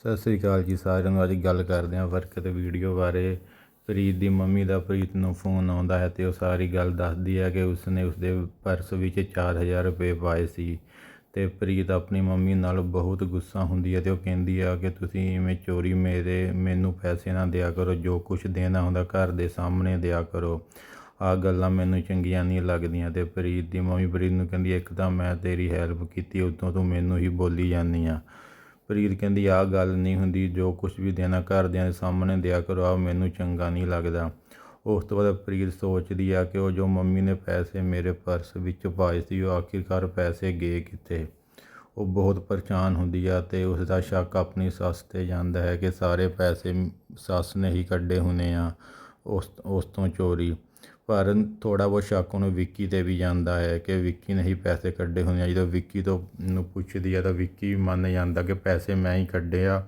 ਸਤਿ ਸ੍ਰੀ ਅਕਾਲ ਜੀ ਸਾਰਿਆਂ ਨੂੰ। ਅੱਜ ਗੱਲ ਕਰਦੇ ਹਾਂ ਬਰਕਤ ਵੀਡੀਓ ਬਾਰੇ। ਪ੍ਰੀਤ ਦੀ ਮੰਮੀ ਦਾ ਪ੍ਰੀਤ ਨੂੰ ਫੋਨ ਆਉਂਦਾ ਹੈ ਤੇ ਉਹ ਸਾਰੀ ਗੱਲ ਦੱਸਦੀ ਹੈ ਕਿ ਉਸਨੇ ਉਸਦੇ ਪਰਸ ਵਿੱਚ 4000 ਰੁਪਏ ਪਾਏ ਸੀ ਤੇ ਪ੍ਰੀਤ ਆਪਣੀ ਮੰਮੀ ਨਾਲ ਬਹੁਤ ਗੁੱਸਾ ਹੁੰਦੀ ਹੈ ਤੇ ਉਹ ਕਹਿੰਦੀ ਆ ਕਿ ਤੁਸੀਂ ਇਵੇਂ ਚੋਰੀ ਮੇਰੇ, ਮੈਨੂੰ ਪੈਸੇ ਨਾ ਦਿਆ ਕਰੋ, ਜੋ ਕੁਝ ਦੇਣਾ ਹੁੰਦਾ ਘਰ ਦੇ ਸਾਹਮਣੇ ਦਿਆ ਕਰੋ। ਆ ਗੱਲਾਂ ਮੈਨੂੰ ਚੰਗੀਆਂ ਨਹੀਂ ਲੱਗਦੀਆਂ ਤੇ ਪ੍ਰੀਤ ਦੀ ਮੰਮੀ ਪ੍ਰੀਤ ਨੂੰ ਕਹਿੰਦੀ, ਇੱਕ ਤਾਂ ਮੈਂ ਤੇਰੀ ਹੈਲਪ ਕੀਤੀ, ਉਤੋਂ ਤੂੰ ਮੈਨੂੰ ਹੀ ਬੋਲੀ ਜਾਂਦੀ ਆ। ਪ੍ਰੀਤ ਕਹਿੰਦੀ, ਆਹ ਗੱਲ ਨਹੀਂ ਹੁੰਦੀ, ਜੋ ਕੁਝ ਵੀ ਦੇਣਾ ਘਰਦਿਆਂ ਦੇ ਸਾਹਮਣੇ ਦਿਆ ਕਰੋ ਆ ਮੈਨੂੰ ਚੰਗਾ ਨਹੀਂ ਲੱਗਦਾ। ਉਸ ਤੋਂ ਬਾਅਦ ਪ੍ਰੀਤ ਸੋਚਦੀ ਆ ਕਿ ਉਹ ਜੋ ਮੰਮੀ ਨੇ ਪੈਸੇ ਮੇਰੇ ਪਰਸ ਵਿੱਚ ਪਾਏ ਸੀ, ਉਹ ਆਖਿਰਕਾਰ ਪੈਸੇ ਗਏ ਕਿੱਥੇ? ਉਹ ਬਹੁਤ ਪਰੇਸ਼ਾਨ ਹੁੰਦੀ ਆ ਤੇ ਉਸ ਦਾ ਸ਼ੱਕ ਆਪਣੀ ਸੱਸ ਤੇ ਜਾਂਦਾ ਹੈ ਕਿ ਸਾਰੇ ਪੈਸੇ ਸੱਸ ਨੇ ਹੀ ਕੱਢੇ ਹੋਣੇ ਆ ਉਸ ਉਸ ਤੋਂ ਚੋਰੀ। ਪਰ ਥੋੜ੍ਹਾ ਬਹੁਤ ਸ਼ੱਕ ਉਹਨੂੰ ਵਿੱਕੀ ਤੇ ਵੀ ਜਾਂਦਾ ਹੈ ਕਿ ਵਿੱਕੀ ਨੇ ਹੀ ਪੈਸੇ ਕੱਢੇ ਹੋਣੇ ਆ। ਜਦੋਂ ਵਿੱਕੀ ਤੋਂ ਨੂੰ ਪੁੱਛਦੀ ਆ ਤਾਂ ਵਿੱਕੀ ਮੰਨ ਜਾਂਦਾ ਕਿ ਪੈਸੇ ਮੈਂ ਹੀ ਕੱਢੇ ਆ।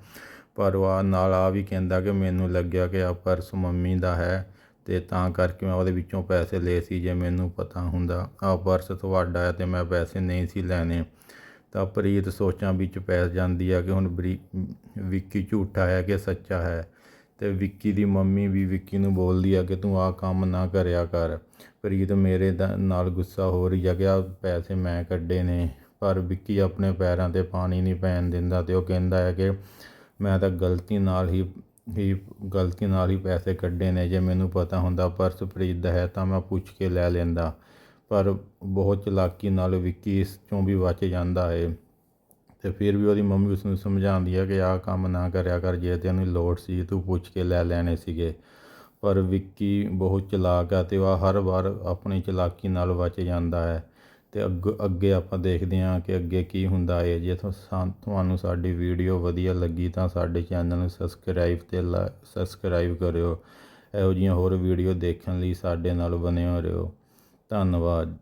ਪਰ ਉਹ ਆ ਨਾਲ ਆ ਵੀ ਕਹਿੰਦਾ ਕਿ ਮੈਨੂੰ ਲੱਗਿਆ ਕਿ ਆ ਪਰਸ ਮੰਮੀ ਦਾ ਹੈ ਤੇ ਤਾਂ ਕਰਕੇ ਮੈਂ ਉਹਦੇ ਵਿੱਚੋਂ ਪੈਸੇ ਲਏ ਸੀ ਜੇ ਮੈਨੂੰ ਪਤਾ ਹੁੰਦਾ। ਆ ਪਰਸ ਤੁਹਾਡਾ ਹੈ ਤੇ ਮੈਂ ਪੈਸੇ ਨਹੀਂ ਸੀ ਲੈਣੇ। ਤਾਂ ਪ੍ਰੀਤ ਸੋਚਾਂ ਵਿੱਚ ਪੈ ਜਾਂਦੀ ਆ ਕਿ ਹੁਣ ਬਰੀ ਵਿੱਕੀ ਝੂਠਾ ਹੈ ਕਿ ਸੱਚਾ ਹੈ। ਅਤੇ ਵਿੱਕੀ ਦੀ ਮੰਮੀ ਵੀ ਵਿੱਕੀ ਨੂੰ ਬੋਲਦੀ ਆ ਕਿ ਤੂੰ ਆਹ ਕੰਮ ਨਾ ਕਰਿਆ ਕਰ। ਪ੍ਰੀਤ ਮੇਰੇ ਦਾ- ਨਾਲ ਗੁੱਸਾ ਹੋ ਰਹੀ ਆ ਕਿ ਆ ਪੈਸੇ ਮੈਂ ਕੱਢੇ ਨੇ, ਪਰ ਵਿੱਕੀ ਆਪਣੇ ਪੈਰਾਂ ਤੇ ਪਾਣੀ ਨਹੀਂ ਪੈਣ ਦਿੰਦਾ ਅਤੇ ਉਹ ਕਹਿੰਦਾ ਹੈ ਕਿ ਮੈਂ ਤਾਂ ਗਲਤੀ ਨਾਲ ਹੀ ਹੀ ਗਲਤੀ ਨਾਲ ਹੀ ਪੈਸੇ ਕੱਢੇ ਨੇ, ਜੇ ਮੈਨੂੰ ਪਤਾ ਹੁੰਦਾ ਪਰਸ ਪ੍ਰੀਤ ਦਾ ਹੈ ਤਾਂ ਮੈਂ ਪੁੱਛ ਕੇ ਲੈ ਲੈਂਦਾ। ਪਰ ਬਹੁਤ ਚਲਾਕੀ ਨਾਲ ਵਿੱਕੀ ਇਸ ਚੋਂ ਵੀ ਬਚ ਜਾਂਦਾ ਹੈ ਤੇ ਫਿਰ ਵੀ ਉਹਦੀ ਮੰਮੀ ਉਸ ਨੂੰ ਸਮਝਾਉਂਦੀ ਹੈ ਕਿ ਆਹ ਕੰਮ ਨਾ ਕਰਿਆ ਕਰ, ਜੇ ਤੈਨੂੰ ਲੋੜ ਸੀ ਤੂੰ ਪੁੱਛ ਕੇ ਲੈ ਲੈਣੇ ਸੀਗੇ। ਪਰ ਵਿੱਕੀ ਬਹੁਤ ਚਲਾਕ ਆ ਤੇ ਉਹ ਹਰ ਵਾਰ ਆਪਣੀ ਚਲਾਕੀ ਨਾਲ ਬਚ ਜਾਂਦਾ ਹੈ। ਤੇ ਅੱਗ, ਅੱਗੇ ਆਪਾਂ ਦੇਖਦੇ ਹਾਂ ਕਿ ਅੱਗੇ ਕੀ ਹੁੰਦਾ ਹੈ। ਜੇ ਤੁਹਾਨੂੰ ਸਾਡੀ ਵੀਡੀਓ ਵਧੀਆ ਲੱਗੀ ਤਾਂ ਸਾਡੇ ਚੈਨਲ ਨੂੰ ਸਬਸਕ੍ਰਾਈਬ ਤੇ ਸਬਸਕ੍ਰਾਈਬ ਕਰਿਓ। ਇਹੋ ਜਿਹੀਆਂ ਹੋਰ ਵੀਡੀਓ ਦੇਖਣ ਲਈ ਸਾਡੇ ਨਾਲ ਬਣੇ ਹੋ ਰਹੋ। ਧੰਨਵਾਦ।